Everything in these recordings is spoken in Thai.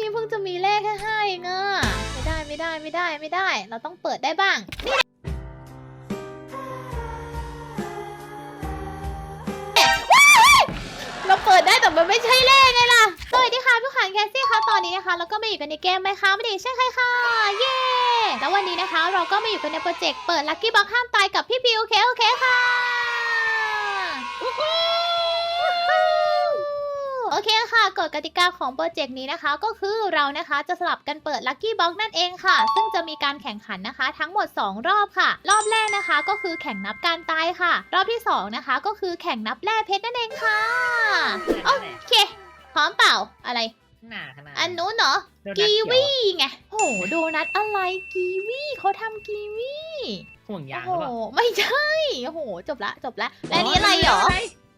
พี่เพิ่งจะมีเลขแค่ห้าเองอะไม่ได้ไม่ได้ไม่ได้ไม่ได้ เราต้องเปิดได้บ้างนี่เราเปิดได้แต่มันไม่ใช่เลขไงล่ะสวัสดีค่ะพี่ขวัญแคสซี่ค่ะตอนนี้นะคะเราก็มาอยู่กันในเกมไหมคะไม่ด้ใช่ใครค่ะเย้แล้ววันนี้นะคะ เราก็มาอยู่กันในโปรเจกต์เปิดลัคกี้บ็อกห้ามตายกับพี่พิวโอเคโอเคค่ะ โอเคค่ะกฎกติกาของโปรเจกต์นี้นะคะ ก็คือเรานะคะจะสลับกันเปิดลัคกี้บ็อกนั่นเองค่ะ ซึ่งจะมีการแข่งขันนะคะ ทั้งหมด 2 รอบค่ะ รอบแรกนะคะก็คือแข่งนับการตายค่ะ รอบที่ 2 นะคะ ก็คือแข่งนับแร่เพชรนั่นเองค่ะโอเคพร้อมเปล่าอะไรหนาขนาดอันนู้นเหรอโดนัทกีเขียวีไงโอ้โหโดนัทอะไรกีวีเขาทำกีวีห่วงยางโอ้หรือโหเปล่าไม่ใช่โอ้โหจบละจบละและอันนี้อะไรเหรอ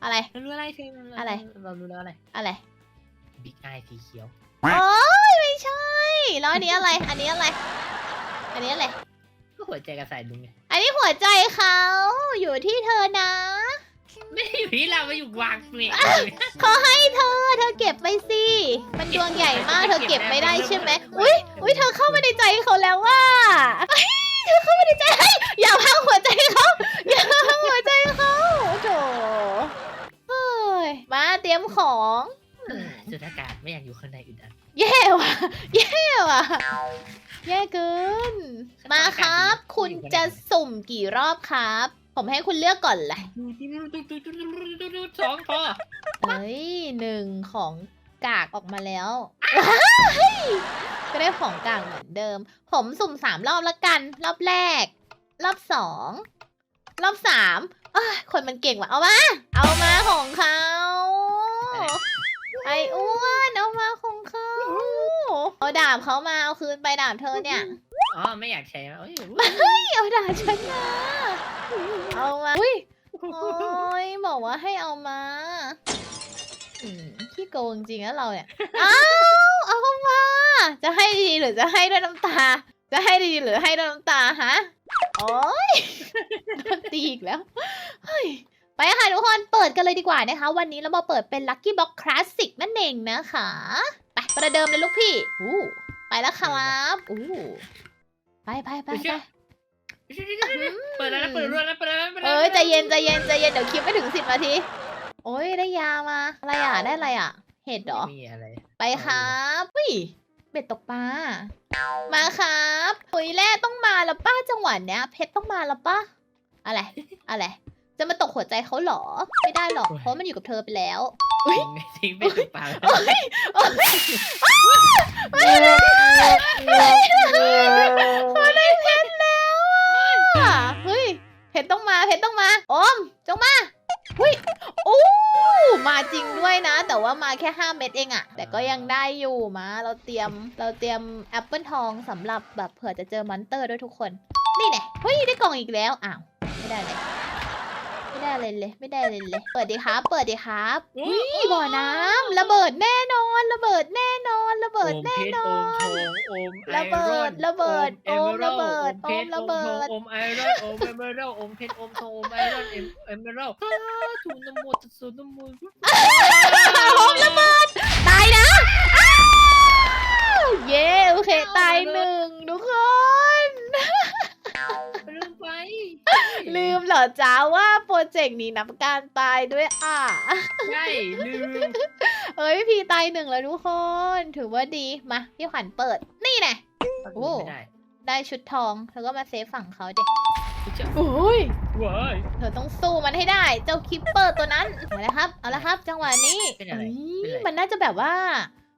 อะไรเรารู้อะไรเธออะไร เรารู้แล้วอะไร อะไร บิ๊กไอสีเขียว โอ้ยไม่ใช่ แล้วอันนี้อะไร อันนี้อะไร อันนี้อะไร ก็หัวใจกับสายลุงไง อันนี้หัวใจเขาอยู่ที่เธอนะ ไม่ได้อยู่ที่เราไม่อยู่วางเปลี่ยนเขาให้เธอ เธอเก็บไปสิ มันดวงใหญ่มาก เธอเก็บไม่ได้ใช่ไหม อุ้ยอุ้ยเธอเข้ามาในใจเขาแล้วว่าเฮ้ยเธอเข้ามาในใจเฮ้ยอย่าพังหัวใจเขา เตรียมของสุดอากาศไม่อยากอยู่ข้างในอึดอัดแย่ว่ะแย่ว่ะแย่เกิน มาครับ คุณจะสุ่มกี่รอบครับ ผมให้คุณเลือกก่อนแหละสองพอเฮ้ยหนึ่งของกากออกมาแล้วว้ายก็ได้ของกากเหมือนเดิม ผมสุ่มสามรอบละกัน รอบแรก รอบสอง รอบสามอ้ายคนมันเก่งว่ะ เอามา เอามาของเขา เอาดาบเขามาเอาคืนไปดาบเธอเนี่ยอ๋อไม่อยากใช้แล้วเอ้ยเอาดาบฉันมาเอามาอุ้ยโอ้ยบอกว่าให้เอามาอืมขี้โกงจริงนะเราเนี่ยเอาเอาเข้ามา จะให้ดีหรือจะให้ด้วยน้ำตา จะให้ดีหรือให้ด้วยน้ำตาฮะโอ้ยโดนตีอีกแล้วเฮ้ยไปค่ะทุกคนเปิดกันเลยดีกว่านะคะ วันนี้เรามาเปิดเป็น Lucky Box Classic นั่นเองนะคะ ไปประเดิมเลยลูกพี่อู้ ไปแล้วครับอู้ไปไปไปไปเปิดแล้วนะเปิดแล้วนะเปิดแล้วนะปิดแล้วนะเอ้ยใจเย็นใจเย็นใจเย็นเดี๋ยวคลิปไม่ถึงสิบนาที โอ้ยได้ยามา อะไรอะได้อะไรอะ เห็ดเหรอไม่มีอะไร ไปครับวิเบ็ดตกปลา มาครับปุ๋ยแร่ต้องมาแล้วป้าจังหวะเนี้ย เพชรต้องมาแล้วป้าอะไร อะไร จะมาตกหัวใจเขาเหรอ ไม่ได้หรอก เพราะมันอยู่กับเธอไปแล้วทิ้งทิ้งไปถูกปากโอ้ยโอ้ยไม่ได้เขาได้เพชรแล้วอะเฮ้ยเพชรต้องมาเพชรต้องมาอมจงมาเฮ้ยโอ้มาจริงด้วยนะ แต่ว่ามาแค่5เม็ดเองอะแต่ก็ยังได้อยู่มา เราเตรียมเราเตรียมแอปเปิลทองสำหรับแบบเผื่อจะเจอมอนเตอร์ด้วยทุกคน นี่แน่เฮ้ยได้กล่องอีกแล้วอ้าวไม่ได้เลย ไม่ได้เลยเลย ไม่ได้เลยเลย เปิดดีครับ เปิดดีครับอุ้นี่บ่อน้ำระเบิดแน่นอน ระเบิดแน่นอน ระเบิดโอมแน่เพชรนโออมทนองโอมไอระเบิรอดนระเบิดโอมโอมระเบิดโอมเพชรโอมระเบิด โอมไอรอนโอมเอเมอรัลโอมเพชรโอมทองโอมไอรอนเอมเอเมอรัลถูนโมตัสสุนโมโอมระเบิด ตายนะอ้าวเย้โอเค ตายหนึ่งทุกคน ลืมเหรอจ้าว่าโปรเจกต์นี้นับการตายด้วยอะ ใช่ลืมเอ้ยพี่ตายหนึ่งแล้วทุกคน ถือว่าดีมาพี่ขวัญเปิด นี่แน่โอ้ไม่ได้ได้ชุดทองเธอก็มาเซฟฝั่งเขาเด็กจะโอ้ยว้ายเธอต้องสู้มันให้ได้ เจ้าคิปเปอร์ตัวนั้นเอาละครับ เอาละครับ จังหวะนี้เป็นอะไรเอ้ยเป็นอะไรมันน่าจะแบบว่า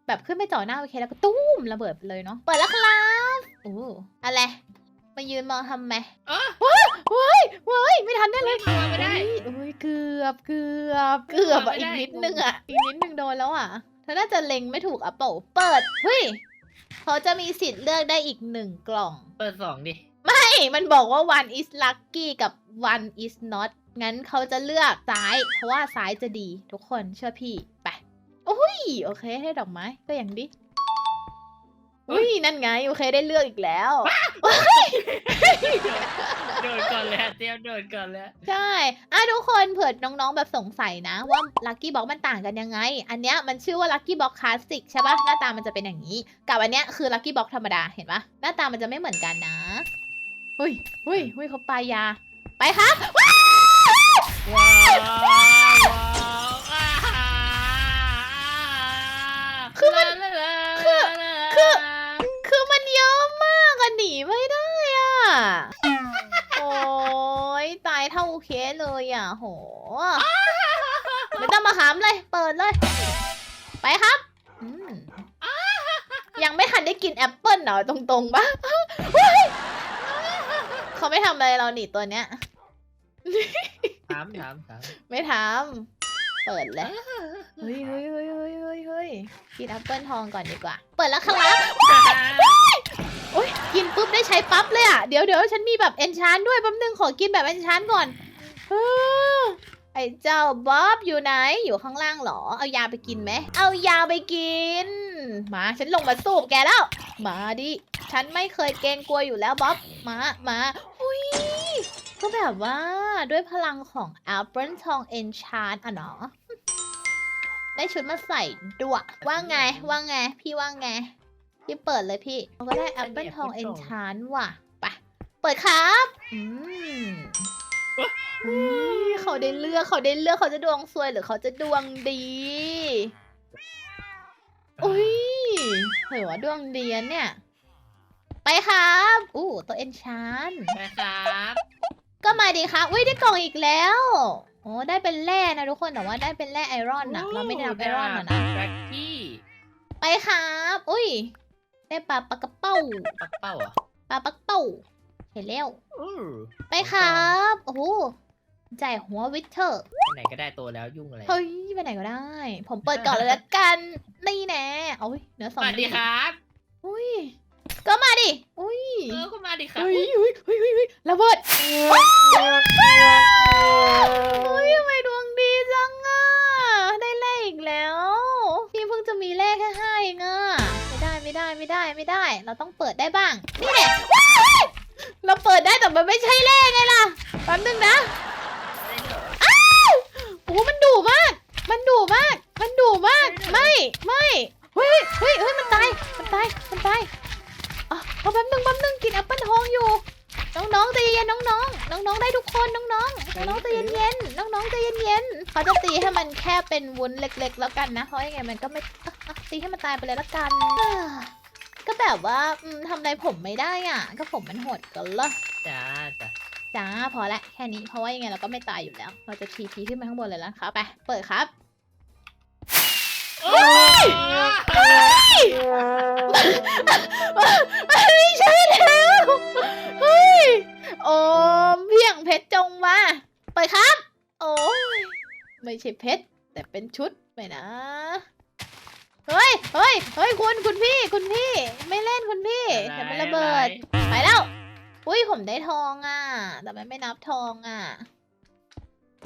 แบบขึ้นไปจ่อหน้าโอเคแล้วก็ตุ้มระเบิดไปเลยเนาะเปิดแล้วครับโอ้อะไร มายืนมองทำไมอ๋อเว้ยเว้ยไม่ทันได้เลยเข้ามาไม่ได้โอ้ยเกือบเกือบเกือบอะไม่อีกได้นิดนึงอะอีกนิดนึงโดนแล้วอะเธอน่าจะเล็งไม่ถูกอะเปล่าเปิดเฮ้ยเขาจะมีสิทธิ์เลือกได้อีกหนึ่งกล่อง เปิดสองดิ ไม่ มันบอกว่า one is lucky กับ one is not งั้นเขาจะเลือกซ้าย เพราะว่าซ้ายจะดี ทุกคนเชื่อพี่ ไป โอ้ย โอเค ให้ดอกไม้ ก็อย่างดีอุ้ย นั่นไงโอเคได้เลือกอีกแล้ว โดนก่อนเลยอะเตรียมโดนก่อนเลยใช่อะทุกคนเผื่อน้องๆแบบสงสัยนะ ว่าลั c กี้บ็อกมันต่างกันยังไง อันเนี้ยมันชื่อว่าลั c กี้บ็อกคลาสสิกใช่ปะหน้าตามันจะเป็นอย่างนี้ กับอันเนี้ยคือลั c กี้บ็อกธรรมดาเห็นปะหน้าตามันจะไม่เหมือนกันนะเฮ้ยเฮ้ยเฮ้ยเขาปลายยา ไปครับว้าวว้าว โห ไม่ต้องมาหามเลย เปิดเลย ไปครับอืมยังไม่ทันได้กินแอปเปิลเหรอตรงๆปะเฮ้ยเขาไม่ทำอะไรเราหนีตัวเนี้ย ถามถามถามไม่ทำเปิดเลย เฮ้ยเฮ้ยเฮ้ยเฮ้ยเฮ้ยเฮ้ยกินแอปเปิลทองก่อนดีกว่า เปิดแล้วครับโอ้ยกินปุ๊บได้ใช้ปั๊บเลยอะ เดี๋ยวเดี๋ยวฉันมีแบบเอนชานด้วยแป๊บนึงขอกินแบบเอนชานก่อนเออ ไอ้เจ้าบ๊อบอยู่ไหน อยู่ข้างล่างเหรอ เอายาไปกินไหม เอายาไปกิน มาฉันลงมาสู้กับแกแล้ว มาดิ ฉันไม่เคยเกรงกลัวอยู่แล้วบ๊อบ มา มาอุ้ยก็แบบว่าด้วยพลังของแอปเปิลทองเอนชานอะเนาะได้ชุดมาใส่ด้วยว่าไง ว่าไง พี่ว่าไง พี่เปิดเลยพี่เราก็ได้แอปเปิลทองเอนชานว่ะ ไป เปิดครับ อืม อุ๊ยเขาได้เลือกเขาได้เลือกเขาจะดวงซวยหรือเขาจะดวงดีอุ้ยเฮ้ยว่าดวงดีอะเนี่ย ไปครับอู้ตัวเอนชานไปครับก็มาดีครับอุ้ยได้กล่องอีกแล้วโอ้ได้เป็นแร่นะทุกคนแต่ว่าได้เป็นแร่ไอรอนนะเราไม่ได้นับไอรอนอะนะ แบ็คกี้ไปครับ อุ้ย ได้ปลาปลากระเป้า ปักเป้าเหรอะปลาปักเป้าเห็นแล้ว อือไปครับ โอ้โหจ่ายหัววิเทอร์ไปไหนก็ได้โตแล้วยุ่งอะไรเฮ้ยไปไหนก็ได้ ผมเปิดก่อนเลยละกัน นี่แน่โอ้ยเนื้อสสองวัสดีครับอุ้ยก็มาดิ อุ้ยเออคุณมาดิครับเฮ้ยเฮ้ยเฮ้ยเฮ้ยเฮ้ยระเบิดเฮ้ยทำไมดวงดีจังอะ ได้เลขอีกแล้ว พี่เพิ่งจะมีเลขแค่ห้าเองอะ ไม่ได้ไม่ได้ไม่ได้ไม่ได้ เราต้องเปิดได้บ้าง นี่แหละว้าย เราเปิดได้แต่มันไม่ใช่เลขไงล่ะแป๊บนึงนะอ้าวโหมันดุมาก มันดุมาก มันดุมาก ไม่ ไม่เฮ้ยเฮ้ยเฮ้ยมันตาย มันตาย มันตายอะเอาแป๊บนึงแป๊บนึงกินแอปเปิ้ลทองอยู่ น้องๆใจเย็นๆน้องๆน้องๆได้ทุกคนน้องๆน้องๆใจเย็นๆน้องๆใจเย็นๆเขาจะตีให้มันแค่เป็นวุ้นเล็ก ๆ แล้วกันนะเพราะยังไงมันก็ไม่ตีให้มันตายไปเลยละกัน ก็แบบว่าอืมทำอะไรผมไม่ได้อะ ก็ผมมันโหดเกันละจ้าจ้ะจ้าพอละแค่นี้เพราะว่ายังไงเราก็ไม่ตายอยู่แล้ว เราจะทีพีขึ้นไปข้างบนเลยแล้วครับไปเปิดครับโอ้ยไม่ใช่แล้วเฮ้ยโอมเพียงเพชรจงมาเปิดครับ โอ้ยไม่ใช่เพชรแต่เป็นชุดไปนะ เฮ้ย เฮ้ย เฮ้ยคุณคุณพี่คุณพี่ ไม่เล่นคุณพี่เดี๋ยวมันระเบิด ไปแล้ว อุ้ยผมได้ทองอะ แต่มันไม่นับทองอะ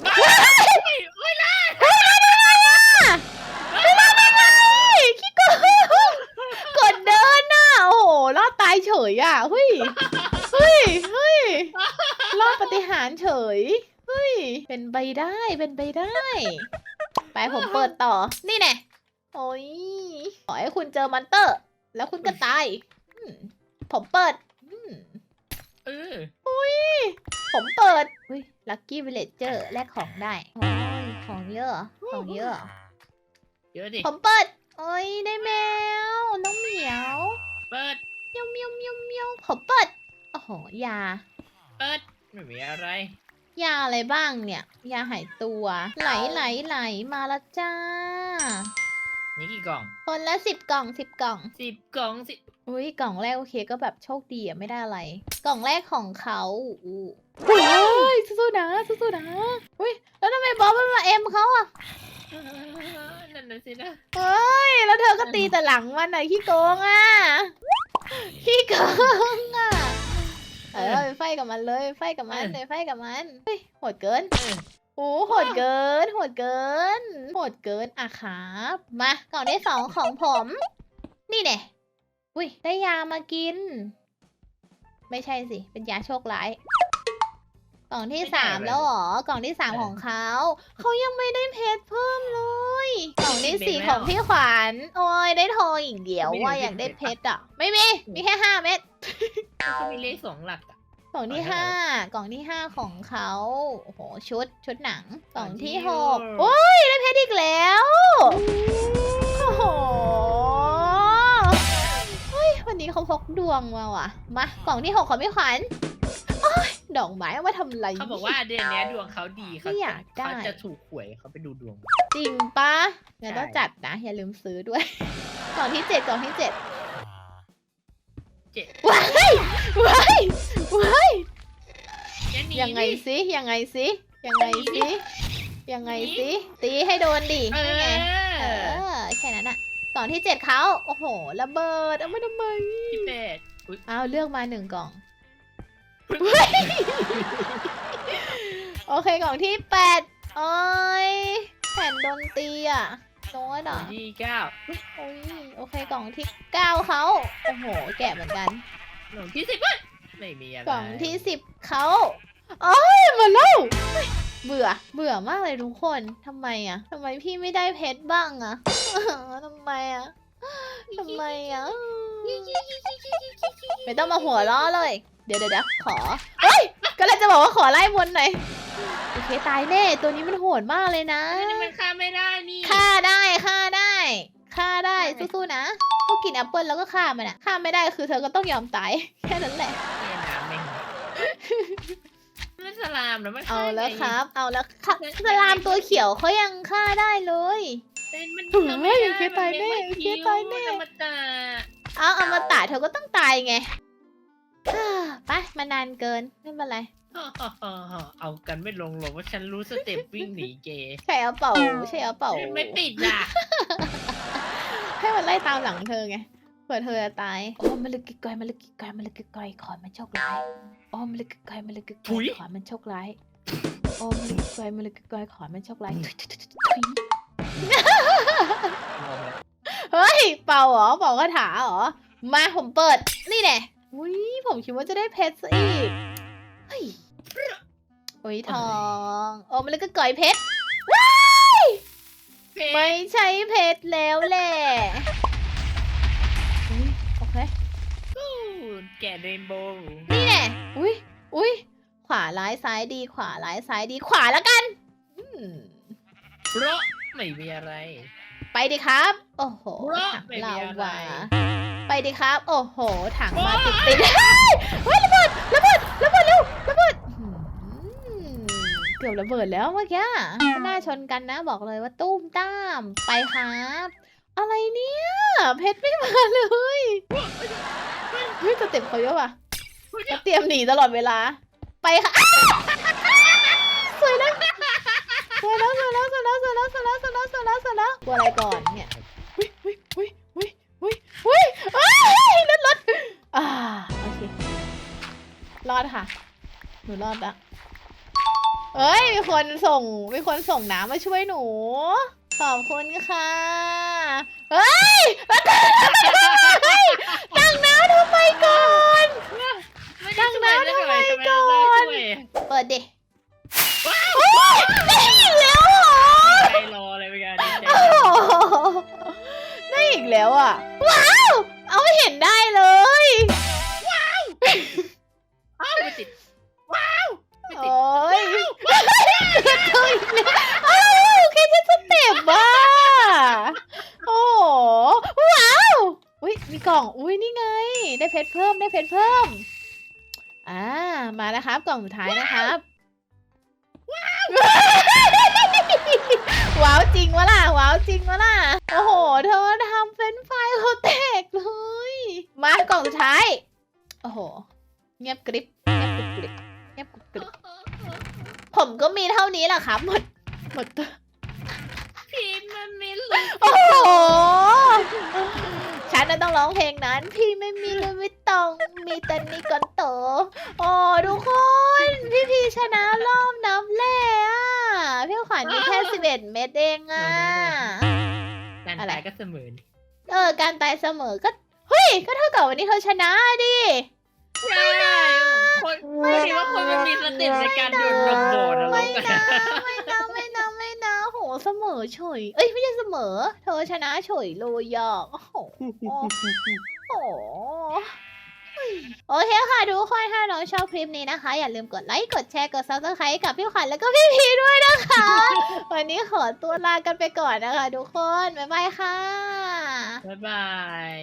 ไม่ได้ไม่ได้ขี้โกงกดเดินน่ะ โอ้โหรอดตายเฉยอะเฮ้ย เฮ้ย เฮ้ย รอดปฏิหารย์เฉย เฮ้ย เป็นไปได้ เป็นไปได้ ไปผมเปิดต่อ นี่แน่ โอ้ยขอให้คุณเจอมอนเตอร์ แล้วคุณก็ตายอืมผมเปิดอืมเออผมเปิดอุ้ยลัคกี้วิลเลจเจอร์แลกของได้โอ้ยของเยอะเหรอของเยอะเหรอเยอะดิผมเปิด โอ้ยได้แมว น้องเหมียวเปิดเมียวเมียวเมียวเมียวผมเปิด โอ้โห ยา เปิดไม่มีอะไร ยาอะไรบ้างเนี่ย ยาหายตัว ไหลไหลไหลมาแล้วจ้า นี่กี่กล่องคนละสิบกล่องสิบกล่อง สิบกล่องสิอุ้ยกล่องแรกโอเคก็แบบโชคดีอะไม่ได้อะไร กล่องแรกของเขาอู้เฮ้ยสู้ๆนะสู้ๆนะอุ้ยแล้วทำไมบอสมันมาเอ็มเขาอะนั่นน่ะสินะเฮ้ยแล้วเธอก็ตีแต่หลังมันอะขี้โกงอะขี้โกงอะเออไปไฟกับมันเลยไฟกับมันเลยไฟกับมันเฮ้ยโหดเกินเออ โอ้โหดเกินโหดเกินโหดเกินอะครับมากล่องที่สองของผม นี่เน่อุ้ยได้ยามากิน ไม่ใช่สิ เป็นยาโชคร้าย กล่องที่สามแล้วเหรอกล่องที่สามของเขาเขายังไม่ได้เพชรเพิ่มเลยกล่องที่สี่ของพี่ขวัญโอ้ยได้ทองอีกเดียวว่าอยากได้เพชรอะ ไม่มีมีแค่ห้าเม็ดมันก็มีเลขสองหลักอะ กล่องที่กล่องที่ห้าไหนกล่องที่ห้าของเขาโอ้โหชุดชุดหนังกล่องที่กล่หองกที่โอ้ยได้เพชรอีกแล้วโอ้โหเฮ้ยวันนี้เขาพกดวงมาว่ะมากล่องที่หกของพี่ขวัญโอ้ยดอกไม้เอามาทำอะไรเขาบอกว่าเดือนเนี้ยดวงเขาดีเขาไม่อจะยากได้เขาจะถูกหวยเขาไปดูดวง จริงปะงั้นต้องใช่จัดนะ อย่าลืมซื้อด้วยกล่องที่เจ็ดกล่องที่เจ็ดเจ็ดว้ายว้าย ว้ายอย่าหนียังไงดิ สิยังไงสิยังไงสิยังไงสิตีให้โดนดิเอนั่นไงเอออแค่นั้นอะกล่องที่เจ็ดเขาโอ้โหระเบิดเอามาทำไมพี่เป็ดอุ๊ยเอาเลือกมาหนึ่งกล่องโอเคกล่องที่แปดโอ้ยแผ่นดนตรีอะโน้ตกล่ออะงที่เก้าโอ้ยโอเคกล่องที่เก้าเขาโอ้โห แกะเหมือนกันกล่องที่สิบเว้ย ไม่มีอะไรกล่องที่สิบเขาโอ้ยหมาแล้วเฮ้ยเบื่อ เบื่อมากเลยทุกคนทำไมอะทำไมพี่ไม่ได้เพชรบ้างอะทำไมอะทำไมอะไม่ต้องมาหัวล้อเลยเดี๋ยวเดี๋ยวเดี๋ยวขอเฮ้ยก็เลยจะบอกว่าขอไล่บนหน่อยโอเคตายแน่ตัวนี้มันโหดมากเลยนะอันนี้มันฆ่าไม่ได้นี่ฆ่าได้ฆ่าได้ฆ่าได้ได้สู้ๆนะพวกกินแอปเปิลแล้วก็ฆ่ามันอะฆ่าไม่ได้คือเธอก็ต้องยอมตายแค่นั้นแหละแค่น้ำเอง มันสลามนะมันเอาฆ่แล้วไงครับ เอาแล้วครับสลามตัวเขียวเขายังฆ่าได้เลย เป็นมันเฮ้ยทำไม่ได้เคตายแน่มัเคตายแน่มันธรรมดาเอาเอามาตายเธอก็ต้องตายไงอ่าไปมานานเกินไม่เป็นไรเอากันไม่ลงหรอกว่าฉันรู้สเต็ปวิ่งหนีเกย์ใช่เอาเป่าใช่เอาเป่าไม่ปิดอะ ให้มันไล่ตามหลังเธอไง เผื่อเธอจะตายโอ้มันลึกกิกอยมันลึกกิกอยมันลึกกิกอยขอมันโชคร้ายโอ้มันลึกกิกอยมันลึกกิกอยขอมันโชคร้ายโอ้มันลึกกิกอยมันลึกกิกอยขอมันโชคร้ายทุยทุยทุยทุยทุยเฮ้ยเป่าเหรอเป่าคาถาเหรอมาผมเปิดนี่แน่อุ้ยผมคิดว่าจะได้เพชรซะอีกเฮ้ยอุ้ยทองโอ้มันเลยก็ก่อยเพชรเพลไม่งใช่เพชรแล้วแหละอุ๊ยโอเค แกะเรนโบว์นี่แน่อุ้ยอุ้ยขวาร้ายซ้ายดีขวาร้ายซ้ายดีขวาแล้วกันอืมเพราะไม่มีอะไร ไปดิครับ โอ้โหเพราะถังไม่มีลาอะไรวาไปดิครับ โอ้โห ถังมาโอ้ติยดติดเฮ้ยระเบิดระเบิดระเบิดเร็วระเบิดอืมเกือบระเบิดแล้วเมื่อกี้หน้าชนกันนะบอกเลยว่าตุ้มตามไปครับ อะไรเนี่ย เพชรไม่มาเลย เฮ้ยสเต็ปเขาเยอะว่ะเขาเตรียมหนีตลอดเวลา ไปค่ะอ้าวสวยแล้วสวยแล้วสวยแล้วสวยแล้วสวยแล้วสวยแล้วสวยแล้วสวยแล้วสวยแล้วกลัวอะไรก่อนเนี่ยวิวิวิวิวิวิเอ้ยรถรถอ่าโอเครอดค่ะ หนูรอดละเอ้ยมีคนส่งมีคนส่งน้ำมาช่วยหนูขอบคุณค่ะ เฮ้ยตั้ง น้ำทำไมก่อนไม่ได้ช่วยตั้งน้ำไม่ได้ทำไมช่วยก่อนไม่ได้ช่วยเปิดดิโอ้ยได้อีกแล้วเหรอใจรออะไรไปกันดีใจโอ้โหได้อีกแล้วอะ ว้าว เอาให้เห็นได้เลยอ้าวไม่ติด ว้าวไม่ติดโอ้ยเธออีกแล้วอ้าวแค่จะสเต็ปบ้า มีกล่องอุ้ยนี่ไง ได้เพชรเพิ่มได้เพชรเพิ่ม อ่ามาแล้วครับ กล่องสุดท้ายนะครับว้าวจริงวะล่ะว้าวจริงวะล่ะโอ้โห เธอทำเฟรนช์ฟรายเขาแตกเลย มากล่องสุดท้าย โอ้โห เงียบกริบเงียบกริบกริบเงียบกริบกริบผมก็มีเท่านี้แหละครับหมดหมดตัวพี่มันไม่รู้โอ้โห ฉันน่ะต้องร้องเพลงนั้น พี่ไม่มีเลยไม่ต้อง มีแต่นี่ก่อนโตโอ้ทุกคน พี่พีชนะรอบน้ำแร่อะพี่ขวัญมีแค่11เม็ดเองอะการอะไร ตายก็เสมอเออ การตายเสมอก็ฮ้ย ก็เท่ากับวันนี้เธอชนะดิ ใช่คนไม่ดีว่าคนมันมีสติในการดูดนมโบดอะไม่ลูกนะ ไม่นะไม่นะไม่นะโห เสมอเฉย เอ้ยไม่ใช่เสมอ เธอชนะเฉยเลยอะโอ้โหโอ้โหโอเคค่ะทุกคนถ้าน้องชอบคลิปนี้นะคะ อย่าลืมกดไลค์ กดแชร์ กด subscribe กับพี่ขวัญแล้วก็พี่พีด้วยนะคะ วันนี้ขอตัวลากันไปก่อนนะคะ ทุกคน บ๊ายบายค่ะ บ๊ายบาย